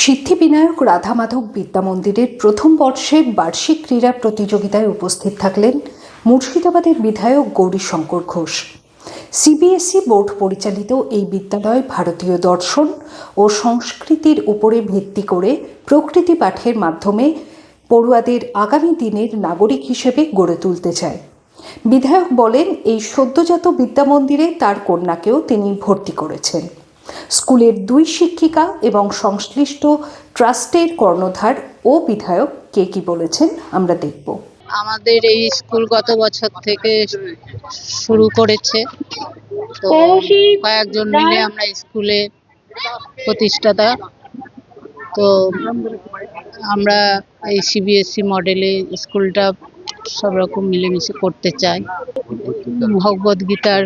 সিদ্ধিবিনায়ক রাধা মাধব বিদ্যা মন্দিরের প্রথম বর্ষের বার্ষিক ক্রীড়া প্রতিযোগিতায় উপস্থিত থাকলেন মুর্শিদাবাদের বিধায়ক গৌরীশঙ্কর ঘোষ। সিবিএসই বোর্ড পরিচালিত এই বিদ্যালয় ভারতীয় দর্শন ও সংস্কৃতির উপরে ভিত্তি করে প্রকৃতি পাঠের মাধ্যমে পড়ুয়াদের আগামী দিনের নাগরিক হিসেবে গড়ে তুলতে চায়। বিধায়ক বলেন, এই সদ্যজাত বিদ্যা মন্দিরে তার কন্যাকেও তিনি ভর্তি করেছেন। স্কুলের দুই শিক্ষিকা এবং সংশ্লিষ্ট ট্রাস্টের কর্ণধার ও বিধায়ক কে কি বলেছেন আমরা দেখব। আমাদের এই স্কুল গত বছর থেকে শুরু করেছে। তো কয়েকজন মিলে আমরা স্কুলে প্রতিষ্ঠাতা। তো আমরা এই সিবিএসসি মডেলে স্কুলটা সব রকম মিলেমিশে করতে চাই। ভগবদ গীতার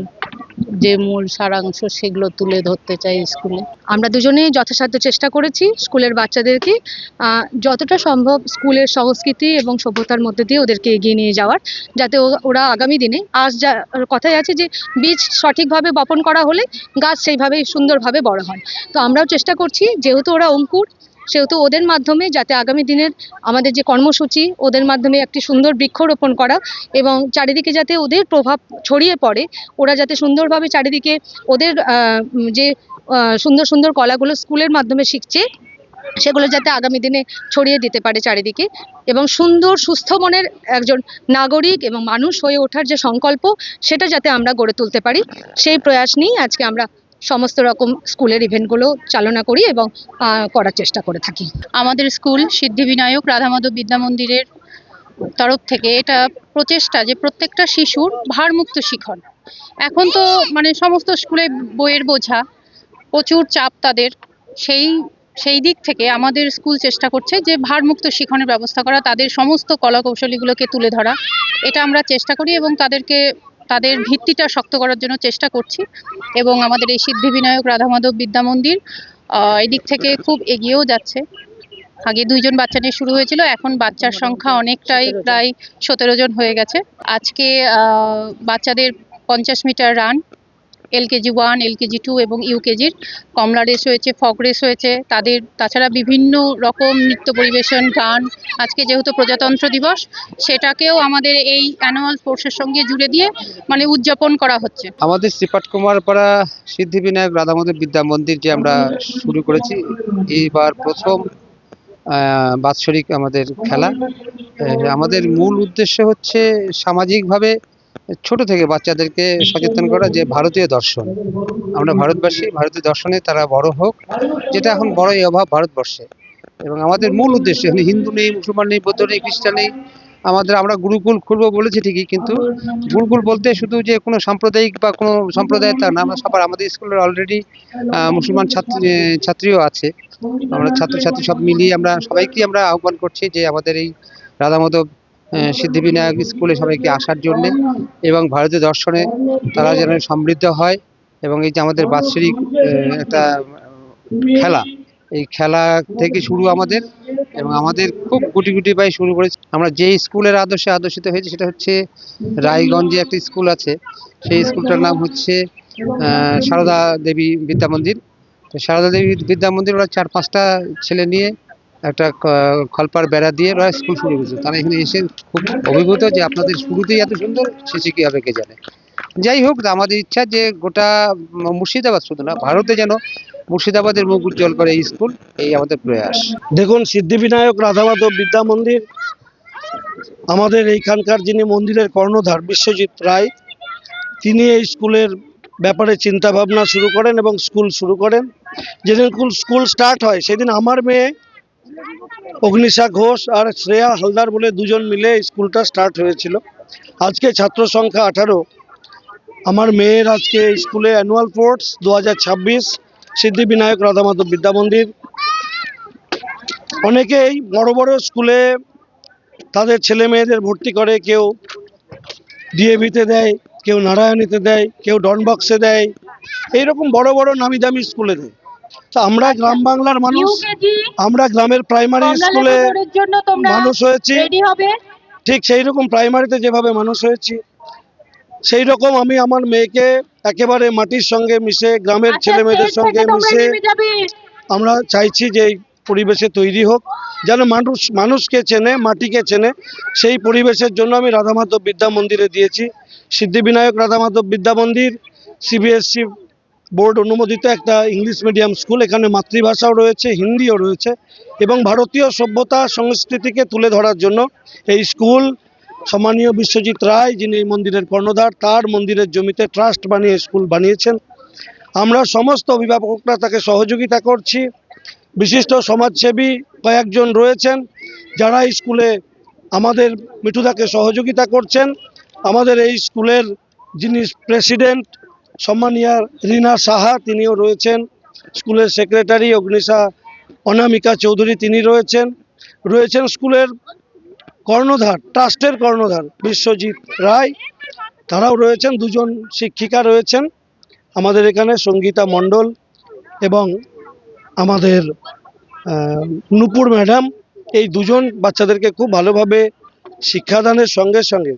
যে মূল সারাংশ সেগুলো তুলে ধরতে চাই স্কুলে। আমরা দুজনেই যথাসাধ্য চেষ্টা করেছি স্কুলের বাচ্চাদেরকে যতটা সম্ভব স্কুলের সংস্কৃতি এবং সভ্যতার মধ্যে দিয়ে ওদেরকে এগিয়ে নিয়ে যাওয়ার, যাতে ওরা আগামী দিনে, আজ যা কথাই আছে যে বীজ সঠিকভাবে বপন করা হলে গাছ সেইভাবেই সুন্দরভাবে বড় হয়। তো আমরাও চেষ্টা করছি, যেহেতু ওরা অঙ্কুর সেহেতু ওদের মাধ্যমে যাতে আগামী দিনের আমাদের যে কর্মসূচি, ওদের মাধ্যমে একটি সুন্দর বৃক্ষরোপণ করা এবং চারিদিকে যাতে ওদের প্রভাব ছড়িয়ে পড়ে, ওরা যাতে সুন্দরভাবে চারিদিকে ওদের যে সুন্দর সুন্দর কলাগুলো স্কুলের মাধ্যমে শিখছে, সেগুলো যাতে আগামী দিনে ছড়িয়ে দিতে পারে চারিদিকে এবং সুন্দর, সুস্থ মনের একজন নাগরিক এবং মানুষ হয়ে ওঠার যে সংকল্প, সেটা যাতে আমরা গড়ে তুলতে পারি, সেই প্রয়াস নিয়েই আজকে আমরা সমস্ত রকম স্কুলের ইভেন্টগুলো চালনা করি এবং করার চেষ্টা করে থাকি। আমাদের স্কুল সিদ্ধিবিনায়ক রাধামাধব বিদ্যা মন্দিরের তরফ থেকে এটা প্রচেষ্টা যে প্রত্যেকটা শিশুর ভারমুক্ত শিখন এখন তো মানে সমস্ত স্কুলে বইয়ের বোঝা, প্রচুর চাপ তাদের। সেই সেই দিক থেকে আমাদের স্কুল চেষ্টা করছে যে ভারমুক্ত শিখনের ব্যবস্থা করা, তাদের সমস্ত কলা কৌশলীগুলোকে তুলে ধরা। এটা আমরা চেষ্টা করি এবং তাদেরকে তাদের ভিত্তিটা শক্ত করার জন্য চেষ্টা করছি এবং আমাদের এই সিদ্ধি বিনায়ক রাধামাধব বিদ্যা মন্দির এদিক থেকে খুব এগিয়েও যাচ্ছে। আগে দুইজন বাচ্চা নিয়ে শুরু হয়েছিল, এখন বাচ্চার সংখ্যা অনেকটাই প্রায় সতেরো জন হয়ে গেছে। আজকে বাচ্চাদের পঞ্চাশ metre run LKG one, LKG two এবং ইউকেজির কমলা রেস হয়েছে ফক রেস হয়েছে। তাদের, তাছাড়া বিভিন্ন রকম নৃত্য পরিবেশন, গান। আজকে যেহেতু প্রজাতন্ত্র দিবস, সেটাকেও আমাদের এই অ্যানুয়াল স্পোর্টসের সঙ্গে জুড়ে দিয়ে মানে উদযাপন করা হচ্ছে। আমাদের শ্রীপাঠ কুমারপাড়া সিদ্ধিবিনায়ক রাধামোদর বিদ্যা মন্দির যে আমরা শুরু করেছি, এইবার প্রথম বাৎসরিক আমাদের খেলা। আমাদের মূল উদ্দেশ্য হচ্ছে সামাজিকভাবে ছোট থেকে বাচ্চাদেরকে সচেতন করা যে ভারতীয় দর্শন। আমরা ভারতবাসী ভারতীয় দর্শনে তারা বড় হোক যেটা এখন বড়ই অভাব ভারতবর্ষে। এবং আমাদের মূল উদ্দেশ্য এখানে হিন্দু নেই মুসলমান নেই বৌদ্ধ নেই খ্রিস্টান নেই আমাদের আমরা গুরুকুল খুলবো বলেছি ঠিকই কিন্তু গুরুকুল বলতে শুধু যে কোনো সাম্প্রদায়িক বা কোনো সম্প্রদায় তা না আমরা সবার আমাদের স্কুলের অলরেডি মুসলমান ছাত্রী ছাত্রীও আছে। আমরা ছাত্রছাত্রী সব মিলিয়ে আমরা সবাইকে আমরা আহ্বান করছি যে আমাদের এই রাধামাধব আহ, সিদ্ধিবিনায়ক স্কুলে সবাইকে আসার জন্যে এবং ভারতীয় দর্শনে তারা যেন সমৃদ্ধ হয় এবং এই যে আমাদের বাৎসরিক একটা খেলা, এই খেলা থেকে শুরু আমাদের এবং আমাদের খুব গুটি গুটি পাই শুরু করেছি। আমরা যে স্কুলের আদর্শে আদর্শিত হয়েছে সেটা হচ্ছে রায়গঞ্জে একটা স্কুল আছে। সেই স্কুলটার নাম হচ্ছে সারদা দেবী বিদ্যা মন্দির। তো সারদা দেবী বিদ্যা মন্দির ওরা চার পাঁচটা ছেলে নিয়ে একটা খলপার বেড়া দিয়ে ওরা স্কুল শুরু করেছে তারা এখানে এসে খুব অভিভূত যে আপনাদের শুরুতেই এত সুন্দর শেষে কি হবে কে জানে। যাই হোক, আমাদের ইচ্ছা যে গোটা মুর্শিদাবাদ শুধু না, ভারতে যেন মুর্শিদাবাদের মুখ উজ্জ্বল করে এই স্কুল এই আমাদের প্রয়াস। দেখুন, সিদ্ধিবিনায়ক রাধামাধব বিদ্যা মন্দির, আমাদের এইখানকার যিনি মন্দিরের কর্ণধার বিশ্বজিৎ রায়, তিনি এই স্কুলের ব্যাপারে চিন্তা ভাবনা শুরু করেন এবং স্কুল শুরু করেন। যেদিন স্কুল স্কুল স্টার্ট হয়, সেদিন আমার মেয়ে অগ্নিশা ঘোষ আর শ্রেয়া হালদার বলে দুজন মিলে স্কুলটা স্টার্ট হয়েছিল। আজকে ছাত্র সংখ্যা আঠারো। আমার মেয়ের আজকে স্কুলে অ্যানুয়াল স্পোর্টস দু হাজার ছাব্বিশ, সিদ্ধিবিনায়ক রাধামাধব বিদ্যা মন্দির। অনেকেই বড় বড় স্কুলে তাদের ছেলে মেয়েদের ভর্তি করে, কেউ ডিএভিতে দেয়, কেউ নারায়ণীতে দেয়, কেউ ডনবক্সে দেয়। এইরকম বড় বড় নামি দামি স্কুলে দেয়। তা আমরা গ্রাম বাংলার মানুষ আমরা গ্রামের প্রাইমারি স্কুলে মানুষ হয়েছি। ঠিক সেই রকম প্রাইমারিতে যেভাবে মানুষ হয়েছি। সেই রকম আমি আমার মেয়েকে একেবারে মাটির সঙ্গে মিশে গ্রামের ছেলে মেয়েদের সঙ্গে মিশে আমরা চাইছি যে পরিবেশে তৈরি হোক যেন মানুষ মানুষকে চেনে মাটিকে চেনে। সেই পরিবেশের জন্য আমি রাধা মাধব বিদ্যা মন্দিরে দিয়েছি। সিদ্ধিবিনায়ক রাধা মাধব বিদ্যা মন্দির সিবিএসসি বোর্ড অনুমোদিত একটা ইংলিশ মিডিয়াম স্কুল, এখানে মাতৃভাষাও রয়েছে, হিন্দিও রয়েছে এবং ভারতীয় সভ্যতা সংস্কৃতিকে তুলে ধরার জন্য এই স্কুল, সম্মানীয় বিশ্বজিৎ রায়, যিনি এই মন্দিরের কর্ণধার, তার মন্দিরের জমিতে ট্রাস্ট বানিয়ে স্কুল বানিয়েছেন। আমরা সমস্ত অভিভাবকরা তাকে সহযোগিতা করছি। বিশিষ্ট সমাজসেবী কয়েকজন রয়েছেন যারা স্কুলে আমাদের মিঠুদাকে সহযোগিতা করছেন। আমাদের এই স্কুলের যিনি প্রেসিডেন্ট সম্মানীয় রিনা সাহা, তিনিও রয়েছেন। স্কুলের সেক্রেটারি অগ্নিশা অনামিকা চৌধুরী, তিনি রয়েছেন। রয়েছেন স্কুলের কর্ণধার, ট্রাস্টের কর্ণধার বিশ্বজিৎ রায়। তারাও রয়েছেন, দুজন শিক্ষিকা রয়েছেন। আমাদের এখানে সঙ্গীতা মণ্ডল এবং আমাদের নুপুর ম্যাডাম। এই দুজন বাচ্চাদেরকে খুব ভালোভাবে শিক্ষাদানের সঙ্গে সঙ্গে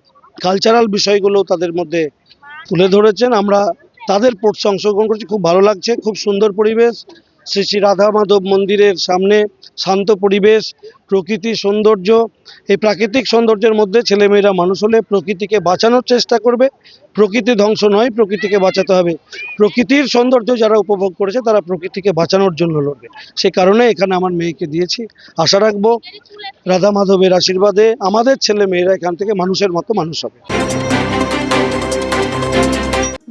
কালচারাল বিষয়গুলো তাদের মধ্যে তুলে ধরেছেন। আমরা তাদের পোর্টস অংশগ্রহণ করছি, খুব ভালো লাগছে, খুব সুন্দর পরিবেশ। শ্রী শ্রী রাধা মাধব মন্দিরের সামনে শান্ত পরিবেশ প্রকৃতি সৌন্দর্য। এই প্রাকৃতিক সৌন্দর্যের মধ্যে ছেলেমেয়েরা মানুষ হলে প্রকৃতিকে বাঁচানোর চেষ্টা করবে। প্রকৃতি ধ্বংস নয়, প্রকৃতিকে বাঁচাতে হবে। প্রকৃতির সৌন্দর্য যারা উপভোগ করেছে, তারা প্রকৃতিকে বাঁচানোর জন্য লড়বে। সে কারণে এখানে আমার মেয়েকে দিয়েছি। আশা রাখব রাধা মাধবের আশীর্বাদে আমাদের ছেলে মেয়েরা এখান থেকে মানুষের মতো মানুষ হবে।